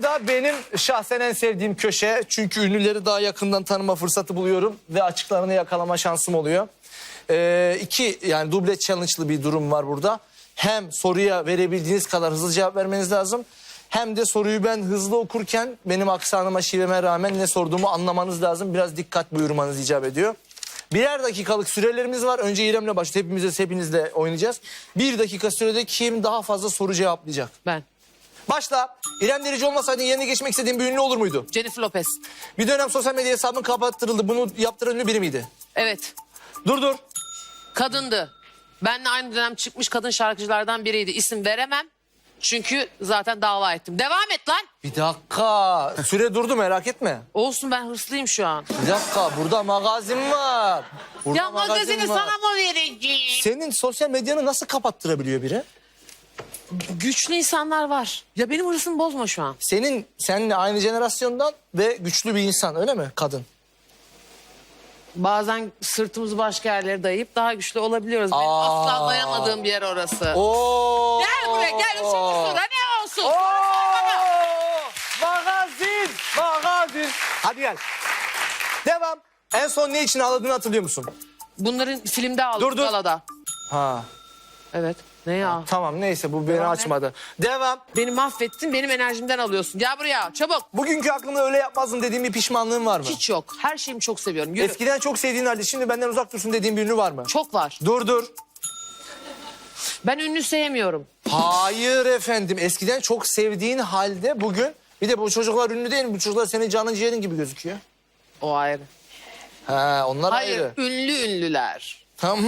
anda benim şahsen en sevdiğim köşe. Çünkü ünlüleri daha yakından tanıma fırsatı buluyorum ve açıklarını yakalama şansım oluyor. Ee, iki yani duble challenge'lı bir durum var burada. Hem soruya verebildiğiniz kadar hızlı cevap vermeniz lazım. Hem de soruyu ben hızlı okurken benim aksanıma şiveme rağmen ne sorduğumu anlamanız lazım. Biraz dikkat buyurmanız icap ediyor. Birer dakikalık sürelerimiz var. Önce İrem'le başlayıp hepimiz hepinizle oynayacağız. Bir dakika sürede kim daha fazla soru cevaplayacak? Ben. Başla. İrem Derici olmasaydın yerine geçmek istediğin bir ünlü olur muydu? Jennifer Lopez. Bir dönem sosyal medya hesabın kapattırıldı. Bunu yaptıran ünlü biri miydi? Evet. Dur dur. Kadındı. Benle aynı dönem çıkmış kadın şarkıcılardan biriydi. İsim veremem. Çünkü zaten dava ettim. Devam et lan. Bir dakika. Süre durdu merak etme. Olsun ben hırslıyım şu an. Bir dakika. Burada magazin var. Burada ya magazini var. sana mı vereceğim? Senin sosyal medyanı nasıl kapattırabiliyor biri? Güçlü insanlar var. Ya benim hırsımı bozma şu an. Senin seninle aynı jenerasyondan ve güçlü bir insan öyle mi kadın? Bazen sırtımızı başka yerlere dayayıp daha güçlü olabiliyoruz. Benim Aa. asla dayamadığım bir yer orası. Oo. Gel buraya gel üçüncü sıra ne olsun? Oo! Magazin, magazin. Hadi gel. Devam. En son ne için ağladığını hatırlıyor musun? Bunların filmde aldık Dur, dur. galada. Ha. Evet. Ne ya? Tamam neyse bu beni Devam et. açmadı. Devam. Beni mahvettin benim enerjimden alıyorsun. Gel buraya çabuk. Bugünkü aklımda öyle yapmazdım dediğim bir pişmanlığın var mı? Hiç yok. Her şeyimi çok seviyorum. Yürü. Eskiden çok sevdiğin halde şimdi benden uzak dursun dediğin bir ünlü var mı? Çok var. Dur dur. Ben ünlü sevmiyorum. Hayır efendim. Eskiden çok sevdiğin halde bugün bir de bu çocuklar ünlü değil mi? Bu çocuklar senin canın ciğerin gibi gözüküyor. O ayrı. Ha onlar Hayır ayrı. ünlü ünlüler. Tamam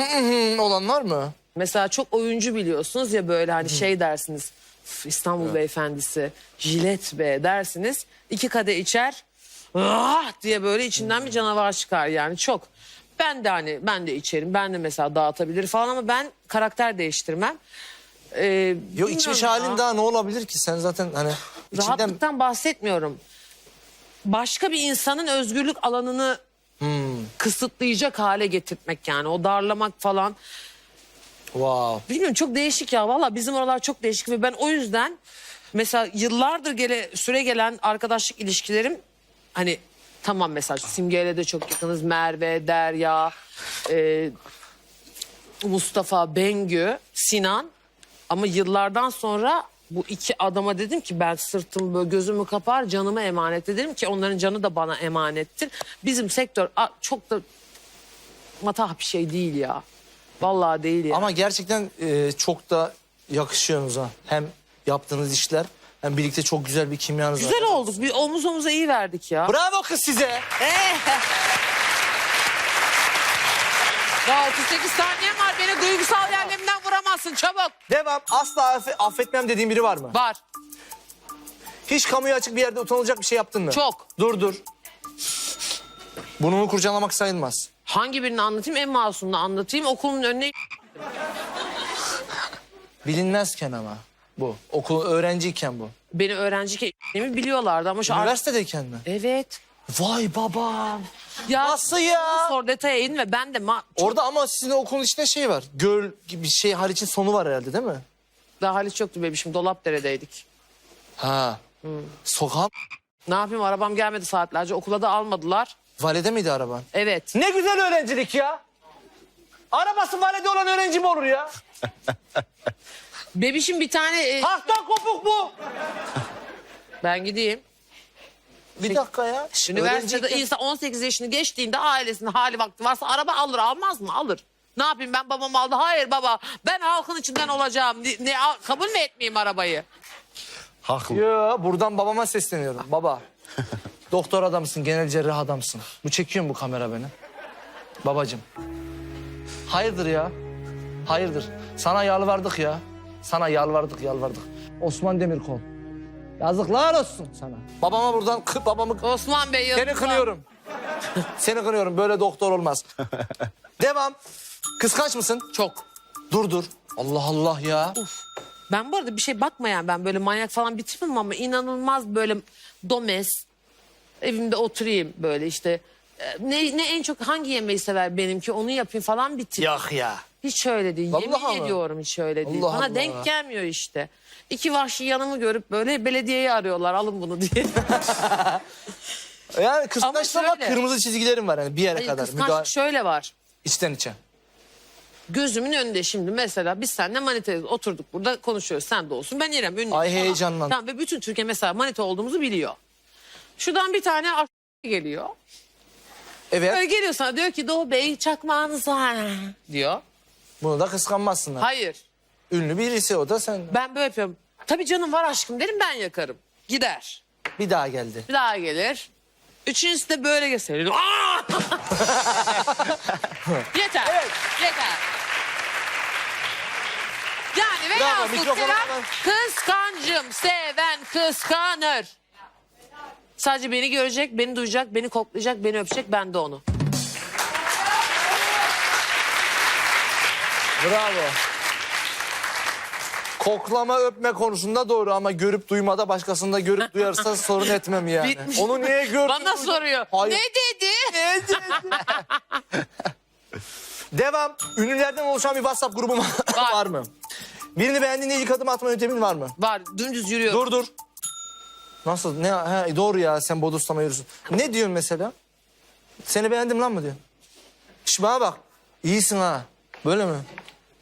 olanlar mı? Mesela çok oyuncu biliyorsunuz ya böyle hani şey dersiniz. "Üf, İstanbul beyefendisi jilet be dersiniz. İki kadeh içer. Ah diye böyle içinden bir canavar çıkar yani çok. Ben de hani ben de içerim. Ben de mesela dağıtabilir falan ama ben karakter değiştirmem. Ee, Yo bilmiyorum içmiş ya. halin daha ne olabilir ki? Sen zaten hani içinden... Rahatlıktan bahsetmiyorum. Başka bir insanın özgürlük alanını kısıtlayacak hale getirtmek yani. O darlamak falan. Wow. Bilmiyorum çok değişik ya. Valla bizim oralar çok değişik ve ben o yüzden mesela yıllardır gele, süre gelen arkadaşlık ilişkilerim hani tamam mesela Simge'yle de çok yakınız. Merve, Derya, e, Mustafa, Bengü, Sinan ama yıllardan sonra bu iki adama dedim ki ben sırtımı böyle gözümü kapar canımı emanet ederim ki onların canı da bana emanettir. Bizim sektör çok da matah bir şey değil ya. Vallahi değil ya. Ama gerçekten e, çok da yakışıyorsunuz ha. Hem yaptığınız işler hem birlikte çok güzel bir kimyanız var. Güzel olduk. Bir omuz omuza iyi verdik ya. Bravo kız size. Daha 38 saniyem var. Beni duygusal yerlerimden vuramazsın. Çabuk. Devam. Asla affe- affetmem dediğin biri var mı? Var. Hiç kamuya açık bir yerde utanılacak bir şey yaptın mı? Çok. Dur dur. Bunu kurcalamak sayılmaz. Hangi birini anlatayım? En masumunu anlatayım. Okulun önüne... Bilinmezken ama bu. Okul öğrenciyken bu. Beni öğrenciyken biliyorlardı ama şu... Üniversitedeyken mi? Evet. Vay babam. Ya Nasıl ya? Sor detaya inme. Ben de ma- Orada ama sizin okulun içinde şey var. Göl gibi şey hariçin sonu var herhalde değil mi? daha Halit yoktu bebişim. Dolapdere'deydik. Ha. Sokağın Ne yapayım arabam gelmedi saatlerce. Okula da almadılar. valide miydi araban? Evet. Ne güzel öğrencilik ya. Arabası valide olan öğrenci mi olur ya? Bebişim bir tane... e, Haktan kopuk bu. ben gideyim. Bir dakika ya. Üniversitede öğrenciyken- insan 18 yaşını geçtiğinde ailesinin hali vakti varsa araba alır almaz mı? Alır. Ne yapayım ben babam aldı. Hayır baba ben halkın içinden olacağım. Ne, ne- al- kabul mü etmeyeyim arabayı? Haklı. Yo, buradan babama sesleniyorum. Baba. Doktor adamsın, genel cerrah adamsın. Bu çekiyor mu bu kamera beni? Babacım. Hayırdır ya? Hayırdır? Sana yalvardık ya. Sana yalvardık, yalvardık. Osman Demirkol. Yazıklar olsun sana. Babama buradan kı- babamı Osman Bey seni kınıyorum. seni kınıyorum. Böyle doktor olmaz. Devam. Kıskanç mısın? Çok. Dur dur. Allah Allah ya. Ben bu arada bir şey bakmayan ben böyle manyak falan bitirmem ama inanılmaz böyle domes. Evimde oturayım böyle işte. E, Ne, ne en çok hangi yemeği sever benimki onu yapayım falan bitir. Yok ya. Hiç öyle değil. Vallahi Yemin ama. ediyorum hiç öyle değil. Allah Bana Allah. denk gelmiyor işte. İki vahşi yanımı görüp böyle belediyeyi arıyorlar alın bunu diye. Yani kıskançlık ama şöyle. kırmızı çizgilerim var yani bir yere Hayır, kadar. kıskançlık Müdahale, şöyle var. içten içe. Gözümün önünde şimdi mesela biz seninle manitayız oturduk burada konuşuyoruz sen de olsun ben İrem ünlü. Ay, falan. heyecanlandım. Tamam, ve bütün Türkiye mesela manita olduğumuzu biliyor. Şuradan bir tane a- geliyor. Evet. Böyle geliyor sana diyor ki Doğu Bey çakmağınız var diyor. Bunu da kıskanmazsınlar. Hayır Ünlü birisi o da sen. ben böyle yapıyorum. Tabii canım var aşkım derim ben yakarım. Gider. Bir daha geldi. Bir daha gelir. Üçüncüsü de böyle gösterir. Aa! yeter. Yeter. Yani velhasıl mikrofonu kelam hemen- kıskancım. Seven kıskanır. Sadece beni görecek, beni duyacak, beni koklayacak, beni öpecek. Ben de onu. Bravo. Koklama öpme konusunda doğru ama görüp duymada başkasında görüp duyarsa sorun etmem yani. Bitmiş. Onu niye gördün? Bana soruyor. Hayır. Ne dedi? Ne dedi? Devam. Ünlülerden oluşan bir WhatsApp grubum. Var. mı? Birini beğendiğinde ilk adım atma yöntemin var mı? Var dümdüz yürüyor. Dur dur. Nasıl? Ne? Ha, doğru ya sen bodoslama yürüsün. Ne diyorsun mesela? Seni beğendim lan mı diyorsun? Şş bana bak. İyisin ha. Böyle mi?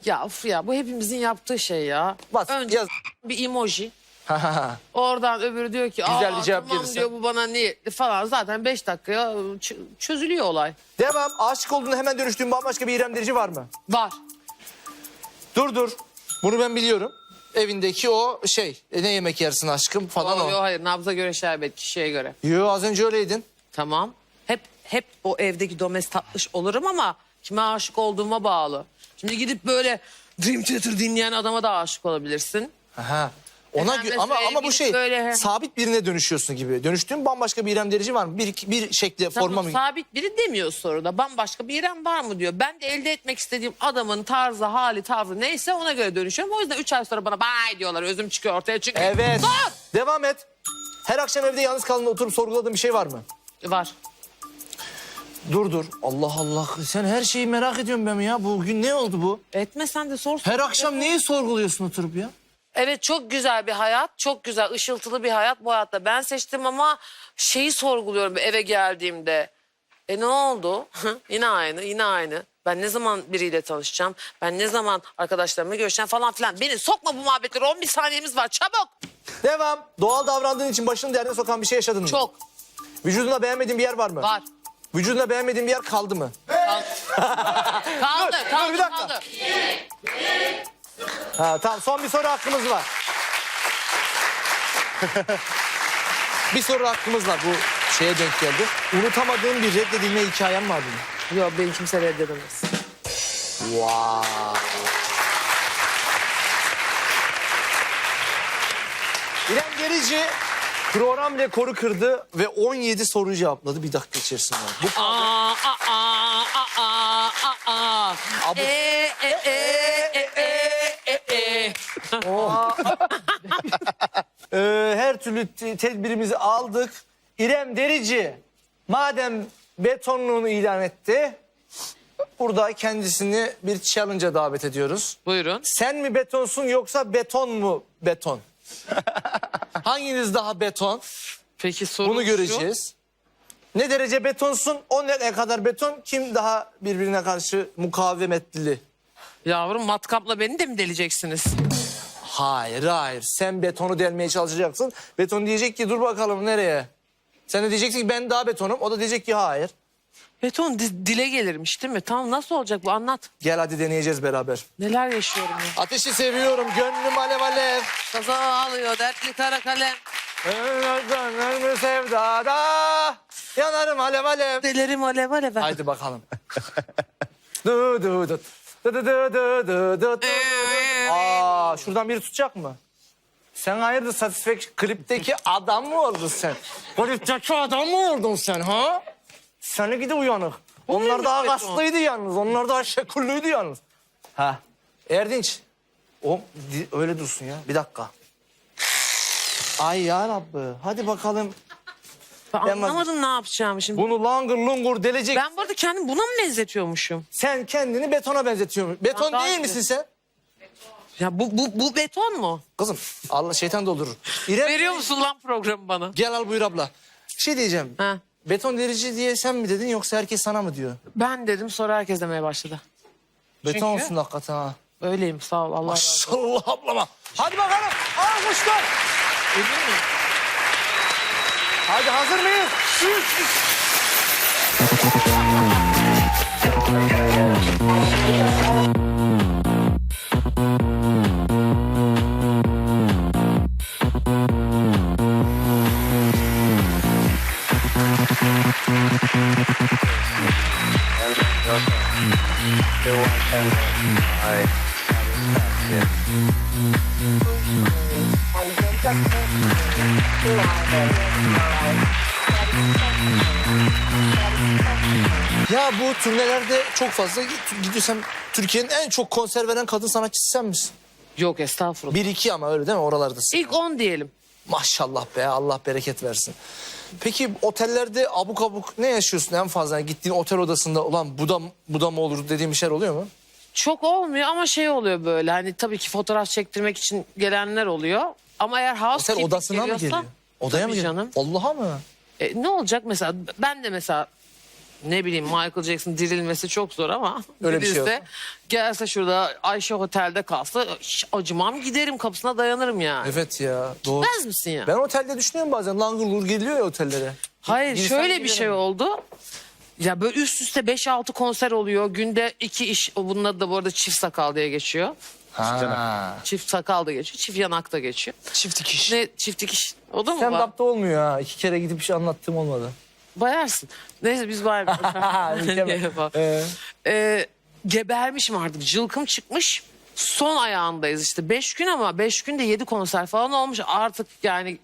Ya of ya bu hepimizin yaptığı şey ya. Bas, Önce yaz. bir emoji. Ha ha ha. Oradan öbürü diyor ki Güzel Aa, bir cevap tamam gelirse." diyor bu bana niyetli falan. Zaten beş dakikaya ç- çözülüyor olay. Devam. Aşık olduğunda hemen dönüştüğün bambaşka bir İrem Derici var mı? Var. Dur dur. Bunu ben biliyorum. Evindeki o şey. e, ne yemek yersin aşkım falan o. hayır nabza göre şerbet kişiye göre. Yo az önce öyleydin. Tamam. Hep hep o evdeki domes tatlış olurum ama kime aşık olduğuma bağlı. Şimdi gidip böyle Dream Theater dinleyen adama da aşık olabilirsin. Aha. Ona gö- ama ama bu şey böyle- sabit birine dönüşüyorsun gibi. Dönüştüğün bambaşka bir İrem Derici var mı? Bir bir şekli Tamam, forma mı? sabit biri demiyor soruda. Bambaşka bir İrem var mı diyor. Ben de elde etmek istediğim adamın tarzı, hali, tavrı neyse ona göre dönüşüyorum. O yüzden 3 ay sonra bana bay diyorlar. Özüm çıkıyor ortaya çünkü. Evet. Dur! Devam et. Her akşam evde yalnız kaldığında oturup sorguladığın bir şey var mı? Var. Dur dur. Allah Allah. Sen her şeyi merak ediyorum ben ya. Bugün ne oldu bu? Etmesen de sor. Her akşam neyi sorguluyorsun oturup ya? Evet çok güzel bir hayat. Çok güzel ışıltılı bir hayat bu hayatta. Ben seçtim ama şeyi sorguluyorum eve geldiğimde. E ne oldu? yine aynı, yine aynı. Ben ne zaman biriyle tanışacağım? Ben ne zaman arkadaşlarımla görüşeceğim falan filan. Beni sokma bu muhabbetleri. 11 saniyemiz var çabuk. Devam. Doğal davrandığın için başını derdine sokan bir şey yaşadın mı? Çok Vücudunda beğenmediğin bir yer var mı? var. Vücudunda beğenmediğin bir yer kaldı mı? Kaldı, kaldı, dur, kaldı, bir dakika. kaldı. Ha, tamam son bir soru hakkımız var. bir soru hakkımız var bu şeye denk geldi. Unutamadığın bir reddedilme hikayem var mı? Yok beni kimse reddedemez. Wow. İrem Gerici program rekoru kırdı ve 17 soruyu cevapladı bir dakika içerisinde. Bu Aa, aa, aa, aa, aa, aa. Abi- E, e, e, e, e, e, e. Ee, her türlü te- tedbirimizi aldık. İrem Derici madem betonluğunu ilan etti. Burada kendisini bir challenge'a davet ediyoruz. Buyurun. Sen mi betonsun yoksa beton mu beton? Hanginiz daha beton? Peki sorun Bunu şu. göreceğiz. Ne derece betonsun, o ne kadar beton, kim daha birbirine karşı mukavemetli? Yavrum matkapla beni de mi deleceksiniz? Hayır, hayır. Sen betonu delmeye çalışacaksın. Beton diyecek ki dur bakalım nereye? Sen de diyeceksin ki ben daha betonum. O da diyecek ki hayır. Beton di- dile gelirmiş değil mi? Tamam nasıl olacak bu anlat. Gel hadi deneyeceğiz beraber. Neler yaşıyorum ya. Ateşi seviyorum, gönlüm alev alev. Kaza alıyor dertli kara kalem. Gönlüm sevdada, yanarım alev alev. Delerim alev alev. Haydi bakalım. du du du. Du du du du du du du. Aa, şuradan biri tutacak mı? Sen hayırdır Satisfaction klipteki adam mı oldun sen? Klipteki adam mı oldun sen ha? Seni gidi uyanık. Onlar daha kaslıydı yalnız. Onlar daha şekullüydü yalnız. Ha. Erdinç. O di- öyle dursun ya. Bir dakika. Ay ya Rabbi. Hadi bakalım. Ben Ben anlamadım ne yapacağımı şimdi. Bunu langır lungur delecek. Ben bu arada kendim buna mı benzetiyormuşum? Sen kendini betona benzetiyorsun. Beton Ben- değil misin sen? Ya bu, bu, bu beton mu? Kızım Allah şeytan doldurur. İrem Veriyor musun lan programı bana? gel al buyur abla. Şey diyeceğim. Ha. Beton delici diye sen mi dedin yoksa herkes sana mı diyor? Ben dedim sonra herkes demeye başladı. Beton Çünkü- olsun hakikaten ha. Öyleyim sağ ol Allah razı olsun. Maşallah ablama. Hadi bakalım. Alkışlar. Hadi hazır mıyız? Üç. Ya bu turnelerde çok fazla gidiyorsam Türkiye'nin en çok konser veren kadın sanatçısı sen misin? Yok estağfurullah. Bir iki ama öyle değil mi oralardasın. İlk 10 diyelim. Maşallah be Allah bereket versin. Peki otellerde abuk abuk ne yaşıyorsun en fazla? Yani gittiğin otel odasında ulan bu da, bu da mı olur dediğin bir şeyler oluyor mu? Çok olmuyor ama şey oluyor böyle hani tabii ki fotoğraf çektirmek için gelenler oluyor. Ama eğer Otel housekeeping odasına mı geliyor? Odaya mı Tabii geliyor? canım. Allah'a mı? E, ne olacak mesela ben de mesela ne bileyim Michael Jackson dirilmesi çok zor ama Öyle bir şey dirilse, olsa. gelse şurada Ayşe Otel'de kalsa hiç acımam giderim kapısına dayanırım yani. Evet ya doğru. Bilmez misin ya? Ben otelde düşünüyorum bazen langır lungur geliyor ya otellere. Hayır Girsem şöyle bir giderim. şey oldu. Ya böyle üst üste 5-6 konser oluyor. Günde iki iş. o Bunun adı da bu arada çift sakal diye geçiyor. Ha. Çift sakal da geçiyor. Çift yanak da geçiyor. Çift dikiş. Ne çift dikiş. O da mı Sen var? dapta olmuyor ha. İki kere gidip bir şey anlattığım olmadı. Bayarsın. Neyse biz bayar. Mükemmel. Ee? Ee, gebermişim artık. Cılkım çıkmış. Son ayağındayız işte. Beş gün ama beş günde yedi konser falan olmuş. Artık yani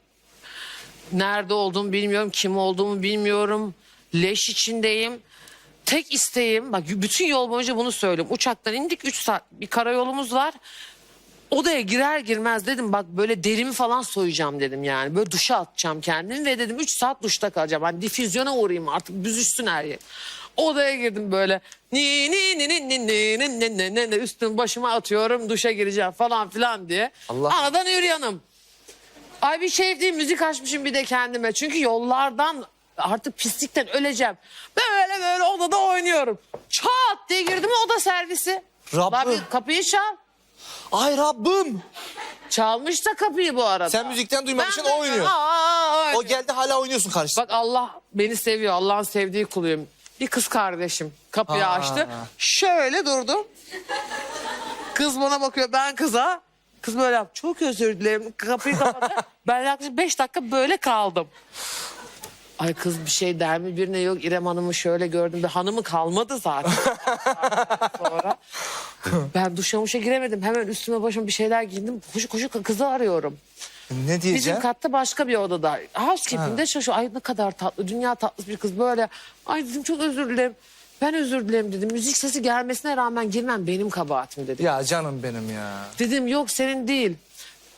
nerede olduğumu bilmiyorum. Kim olduğumu bilmiyorum. Leş içindeyim. Tek isteğim bak bütün yol boyunca bunu söylüyorum. Uçaktan indik 3 saat bir karayolumuz var. Odaya girer girmez dedim bak böyle derimi falan soyacağım dedim yani. Böyle duşa atacağım kendimi ve dedim 3 saat duşta kalacağım. Hani difüzyona uğrayayım artık büzüşsün her yer. Odaya girdim böyle ni ni ni ni ni ni ni ni ni ni ni üstümü başıma atıyorum duşa gireceğim falan filan diye. Allah. Anadan yürüyanım. Ay bir şey değil müzik açmışım bir de kendime. Çünkü yollardan artık pislikten öleceğim. Böyle böyle odada oynuyorum. Çat diye girdim oda servisi. Rabbim. Kapıyı çal. Ay Rabbim. Çalmış da kapıyı bu arada. Sen müzikten de- o oynuyor. Aa, oynuyor. O geldi hala oynuyorsun karşısında. Bak Allah beni seviyor. Allah'ın sevdiği kuluyum. Bir kız kardeşim kapıyı Aa. açtı. Şöyle durdum. Kız bana bakıyor ben kıza. Kız böyle yap. Çok özür dilerim. Kapıyı kapattı. ben yaklaşık beş dakika böyle kaldım. Ay kız bir şey der mi birine yok İrem Hanım'ı şöyle gördüm de hanımı kalmadı zaten. Sonra ben duşa muşa giremedim. Hemen üstüme başıma bir şeyler giyindim. Koşu koşu kızı arıyorum. Ne Bizim diyeceksin? katta başka bir odada. Housekeeping'de çalışıyor. Ay ne kadar tatlı, dünya tatlısı bir kız böyle. Ay dedim çok özür dilerim. Ben özür dilerim dedim. Müzik sesi gelmesine rağmen girmem benim kabahatim dedim. Ya canım benim ya. Dedim yok senin değil.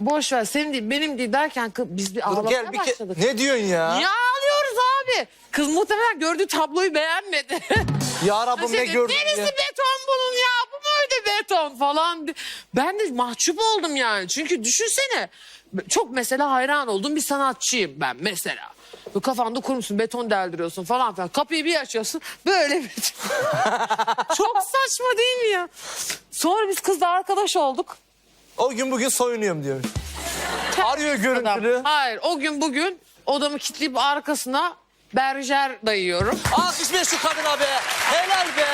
Boş ver senin değil benim değil derken biz bir Dur ağlamaya gel bir başladık. Ne diyorsun ya? Ya ağlıyoruz abi. Kız muhtemelen gördüğü tabloyu beğenmedi. Ya Rabbim ne Şey, gördün Neresi ya? beton bunun ya? Beton falan. Ben de mahcup oldum yani. Çünkü düşünsene. Çok mesela hayran olduğum bir sanatçıyım ben mesela. Bu kafanda kurmuşsun beton deldiriyorsun falan filan. Kapıyı bir açıyorsun böyle bir... Çok saçma değil mi ya? Sonra biz kızla arkadaş olduk. O gün bugün soyunuyorum diyor. Arıyor görüntülü. Hayır o gün bugün odamı kilitleyip arkasına berjer dayıyorum. Alkış ver şu kadına be. Helal be.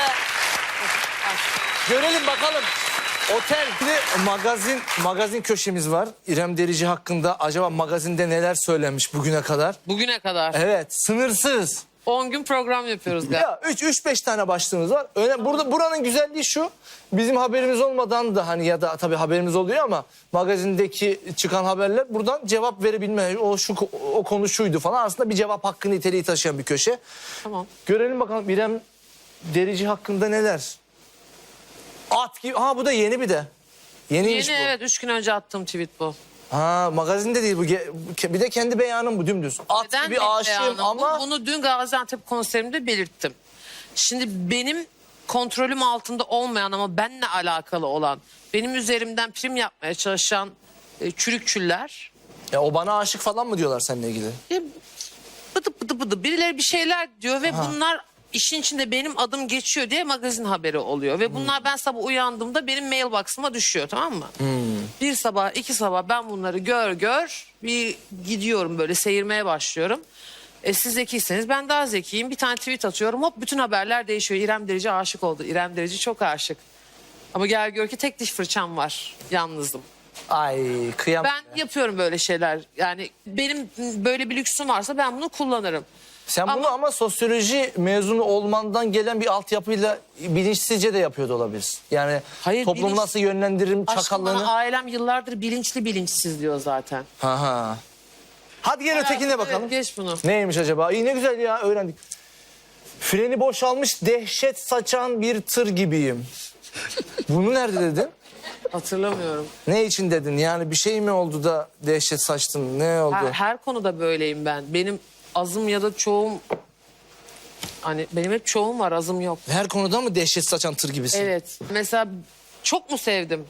Görelim bakalım. Otel. Şimdi magazin magazin köşemiz var. İrem Derici hakkında acaba magazinde neler söylenmiş bugüne kadar? Bugüne kadar. Evet, sınırsız. 10 gün program yapıyoruz galiba. Ya 3 3 5 tane başlığımız var. Öyle burada buranın güzelliği şu. Bizim haberimiz olmadan da hani ya da tabii haberimiz oluyor ama magazindeki çıkan haberler buradan cevap verebilme. O şu o konu şuydu falan. Aslında bir cevap hakkı niteliği taşıyan bir köşe. Tamam. Görelim bakalım İrem Derici hakkında neler? At gibi. Ha bu da yeni bir de. Yeniymiş Yeni bu. evet 3 gün önce attığım tweet bu. Ha magazinde değil bu. Ge- Bir de kendi beyanım bu dümdüz. At Neden gibi benim aşığım beyanım bu? ama Bunu dün Gaziantep konserimde belirttim. Şimdi benim kontrolüm altında olmayan ama benle alakalı olan, benim üzerimden prim yapmaya çalışan e, çürükçüller ya o bana aşık falan mı diyorlar seninle ilgili? e, bıdı bıdı bıdı birileri bir şeyler diyor ve bunlar işin içinde benim adım geçiyor diye magazin haberi oluyor. Ve bunlar ben sabah uyandığımda benim mailbox'ıma düşüyor tamam mı? Bir sabah iki sabah ben bunları gör gör bir gidiyorum böyle seyirmeye başlıyorum. E siz zekiyseniz ben daha zekiyim. Bir tane tweet atıyorum hop bütün haberler değişiyor. İrem Derici aşık oldu. İrem Derici çok aşık. Ama gel gör ki tek diş fırçam var. Yalnızım. Ay kıyam. Ben yapıyorum böyle şeyler. Yani benim böyle bir lüksüm varsa ben bunu kullanırım. Sen Ama- bunu ama sosyoloji mezunu olmandan gelen bir altyapıyla bilinçsizce de yapıyor da olabilirsin. Yani Hayır, toplumu bilinç- nasıl yönlendiririm Aşkım çakallığını. bana ailem yıllardır bilinçli bilinçsiz diyor zaten. Ha ha. Hadi gel ötekine Evet, bakalım. geç bunu. Neymiş acaba? İyi ne güzel ya öğrendik. Freni boşalmış dehşet saçan bir tır gibiyim. Bunu nerede dedin? Hatırlamıyorum. Ne için dedin? Yani bir şey mi oldu da dehşet saçtın? Ne oldu? Her, her konuda böyleyim ben. Benim azım ya da çoğum... Hani benim hep çoğum var azım yok. Her konuda mı dehşet saçan tır gibisin? Evet. Mesela çok mu sevdim?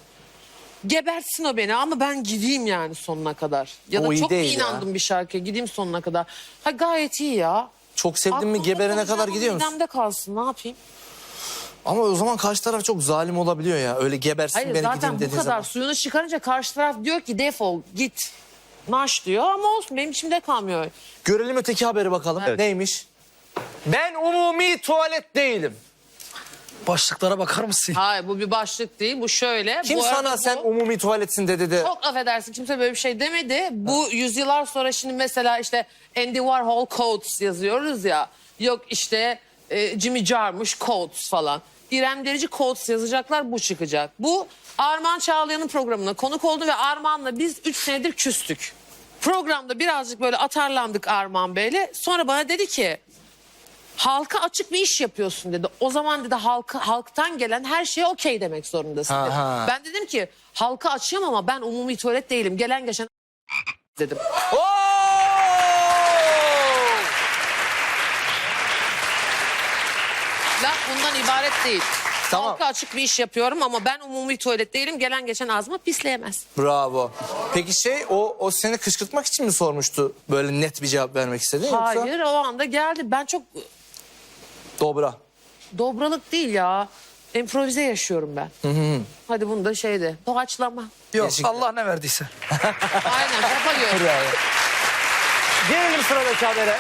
Gebertsin o beni ama ben gideyim yani sonuna kadar. Ya da O iyi çok değil inandım bir şarkıya gideyim sonuna kadar. Ha gayet iyi ya. Çok sevdin mi Aklımda geberene kalacak kadar ama gidiyor musun? midemde kalsın ne yapayım? Ama o zaman karşı taraf çok zalim olabiliyor ya. Öyle gebersin Hayır beni zaten gideyim bu dediğin kadar zaman. suyunu çıkarınca karşı taraf diyor ki defol git. Naş diyor ama olsun benim içimde kalmıyor. Görelim öteki haberi bakalım. Neymiş? Ben umumi tuvalet değilim. Başlıklara bakar mısın? Hayır bu bir başlık değil bu şöyle. Kim bu sana bu- sen umumi tuvaletsin dedi de. Çok affedersin kimse böyle bir şey demedi. Bu yüzyıllar sonra şimdi mesela işte Andy Warhol Coats yazıyoruz ya. Yok işte e, Jimmy Jarmusch Coats falan. İrem Derici Coats yazacaklar bu çıkacak. Bu Arman Çağlayan'ın programına konuk oldu ve Arman'la biz 3 senedir küstük. Programda birazcık böyle atarlandık Arman Bey'le. Sonra bana dedi ki halka açık bir iş yapıyorsun dedi. O zaman dedi halka, halktan gelen her şeye okey demek zorundasın dedi. Aha. Ben dedim ki halka açığım ama ben umumi tuvalet değilim. Gelen geçen dedim. Oo! İbaret değil. Tamam. Halka açık bir iş yapıyorum ama ben umumi tuvalet değilim. Gelen geçen ağzıma pisleyemez. Bravo. Peki şey o, o seni kışkırtmak için mi sormuştu? Böyle net bir cevap vermek istedin yoksa? Hayır o anda geldi. Ben çok Dobra. dobralık değil ya. Improvize yaşıyorum ben. Hadi bunu da şeyde doğaçlama. Yok Gerçekten. Allah ne verdiyse. Aynen kafa göre. Bravo. Gelelim sıradaki habere.